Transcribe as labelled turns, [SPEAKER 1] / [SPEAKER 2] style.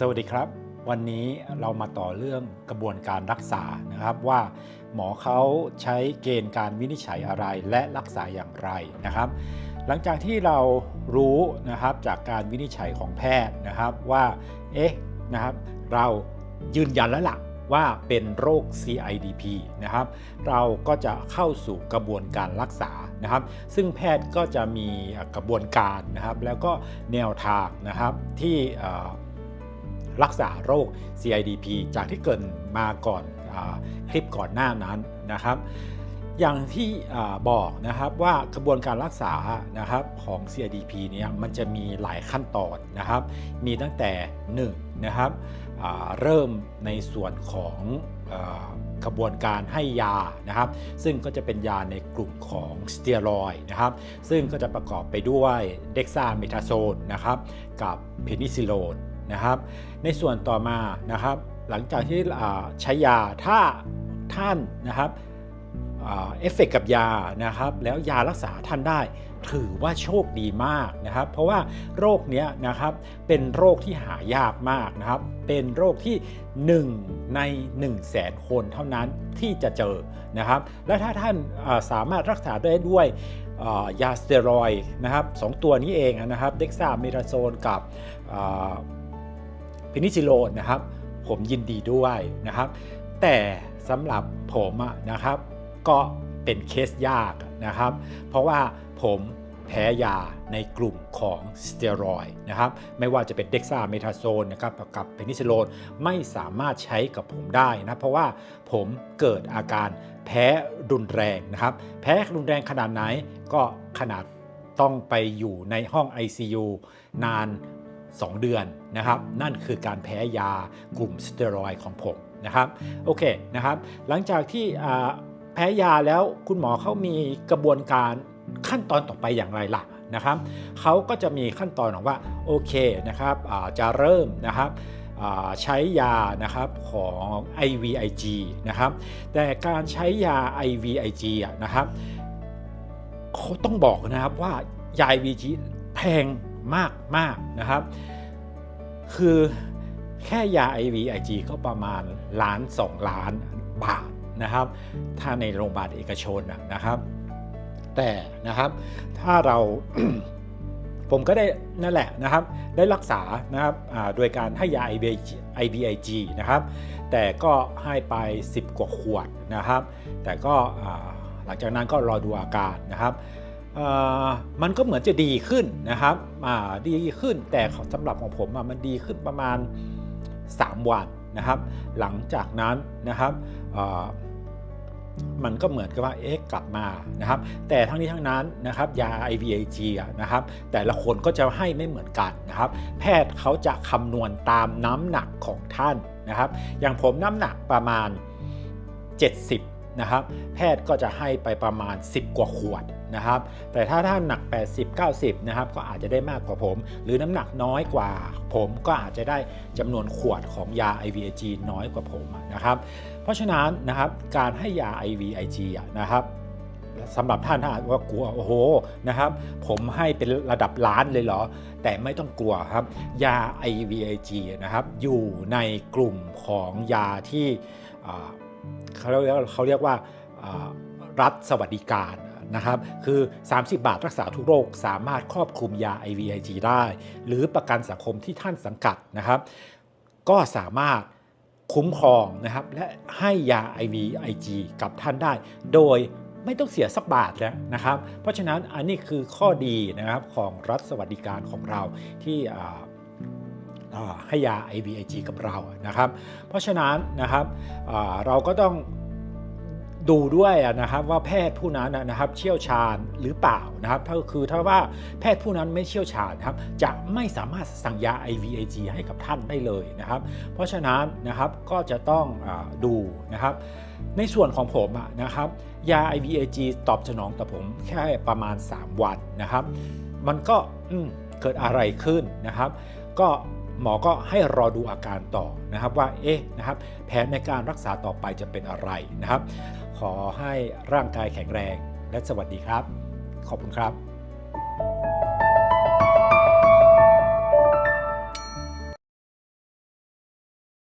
[SPEAKER 1] สวัสดีครับ วันนี้เรามาต่อเรื่องกระบวนการรักษานะครับว่าหมอเขาใช้เกณฑ์การวินิจฉัยอะไรและรักษาอย่างไรนะครับ หลังจากที่เรารู้นะครับจากการวินิจฉัยของแพทย์นะครับว่าเอ๊ะนะครับเรายืนยันแล้วล่ะว่าเป็นโรค CIDP นะครับ เราก็จะเข้าสู่กระบวนการรักษานะครับ ซึ่งแพทย์ก็จะมีกระบวนการนะครับ แล้วก็แนวทางนะครับที่ รักษาโรค CIDP จากที่เกินมาก่อนอคลิปก่อนหน้านั้นนะครับ อย่างที่อบอกนะครับว่ากระบวนการรักษานะครับของ CIDP เนี่ยมันจะมีหลายขั้นตอนนะครับ มีตั้งแต่1นะครับเริ่มในส่วนของอกระบวนการให้ยานะครับ ซึ่งก็จะเป็นยาในกลุ่มของสเตียรอยนะครับ ซึ่งก็จะประกอบไปด้วยเด็กซาเมทาโซนนะครับ กับเพนิซิลโลน นะครับ ในส่วนต่อมานะครับหลังจากที่ใช้ยาถ้าท่านนะครับเอฟเฟกต์กับยานะครับ แล้วยารักษาท่านได้ ถือว่าโชคดีมากนะครับ เพราะว่าโรคเนี้ยนะครับเป็นโรคที่หายากมากนะครับ เป็นโรคที่ 1 ใน 1 0 0 0 0แสนคนเท่านั้นที่จะเจอนะครับ และถ้าท่านสามารถรักษาได้ด้วยยาสเตียรอยด์นะครับสองตัวนี้เองนะครับ เด็กซาเมทาโซนกับ พินิซิโลนนะครับ ผมยินดีด้วยนะครับ แต่สำหรับผมนะครับ ก็เป็นเคสยากนะครับ เพราะว่าผมแพ้ยาในกลุ่มของสเตียรอยนะครับ ไม่ว่าจะเป็นเด็กซาเมทาโซนนะครับกับเพนิซิโลนไม่สามารถใช้กับผมได้นะเพราะว่าผมเกิดอาการแพ้รุนแรงนะครับ แพ้รุนแรงขนาดไหนก็ขนาดต้องไปอยู่ในห้อง ICU นาน 2 เดือนนะครับ นั่นคือการแพ้ยากลุ่มสเตียรอยด์ของผมนะครับโอเคนะครับ หลังจากที่แพ้ยาแล้วคุณหมอเขามีกระบวนการขั้นตอนต่อไปอย่างไรล่ะนะครับเขาก็จะมีขั้นตอนของว่าโอเคนะครับจะเริ่มนะครับใช้ยานะครับของ IVIG นะครับ แต่การใช้ยา IVIG อะนะครับเขาต้องบอกนะครับว่ายา IVG แพง มากมากๆนะครับ คือแค่ยา IVIG ก็ประมาณล้าน 2 ล้านบาทนะครับ ถ้าในโรงพยาบาลเอกชนนะครับ แต่นะครับถ้าเราผมก็ได้นั่นแหละนะครับ ได้รักษานะครับโดยการให้ยา IVIG IVIG นะครับ แต่ก็ให้ไป 10 กว่าขวดนะครับ แต่ก็หลังจากนั้นก็รอดูอาการนะครับ มันก็เหมือนจะดีขึ้นนะครับดีขึ้นแต่สำหรับของผมมันดีขึ้นประมาณ 3 วันนะครับ หลังจากนั้นนะครับมันก็เหมือนกับว่าเอ๊ะกลับมานะครับ แต่ทั้งนี้ทั้งนั้นนะครับยา IVIG อะนะครับ แต่ละคนก็จะให้ไม่เหมือนกันนะครับ แพทย์เขาจะคำนวณตามน้ำหนักของท่านนะครับ อย่างผมน้ำหนักประมาณ 70 นะครับ แพทย์ก็จะให้ไปประมาณ 10 กว่าขวดนะครับ แต่ถ้าท่านหนัก 80 90 นะครับ ก็อาจจะได้มากกว่าผม หรือน้ำหนักน้อยกว่าผมก็อาจจะได้จำนวนขวดของยา IVIG น้อยกว่าผมนะครับ เพราะฉะนั้นนะครับการให้ยา IVIG อะนะครับสำหรับท่านถ้าว่ากลัวโอ้โหนะครับ ผมให้เป็นระดับล้านเลยเหรอ แต่ไม่ต้องกลัวครับ ยา IVIG นะครับ อยู่ในกลุ่มของยาที่ เขาเรียกเขาเรียกว่ารัฐสวัสดิการนะครับ คือ 30 บาทรักษาทุกโรค สามารถครอบคลุมยา IVIG ได้ หรือประกันสังคมที่ท่านสังกัดนะครับ ก็สามารถคุ้มครองนะครับและให้ยา IVIG กับท่านได้ โดยไม่ต้องเสียสักบาทแล้วนะครับ เพราะฉะนั้นอันนี้คือข้อดีนะครับของรัฐสวัสดิการของเราที่ ให้ยา IVIG กับเรานะครับ เพราะฉะนั้นนะครับเราก็ต้องดูด้วยนะครับว่าแพทย์ผู้นั้นนะครับเชี่ยวชาญหรือเปล่านะครับถ้าคือถ้าว่าแพทย์ผู้นั้นไม่เชี่ยวชาญครับจะไม่สามารถสั่งยา IVIG ให้กับท่านได้เลยนะครับ เพราะฉะนั้นนะครับก็จะต้องอดูนะครับ ในส่วนของผมนะครับยา IVIG ตอบสนองต่อผมแค่ประมาณ 3 วันนะครับ มันก็เกิดอะไรขึ้นนะครับ ก็ หมอก็ให้รอดูอาการต่อนะครับว่าเอ๊ะนะครับแผนในการรักษาต่อไปจะเป็นอะไรนะครับ ขอให้ร่างกายแข็งแรงและสวัสดีครับ ขอบคุณครับ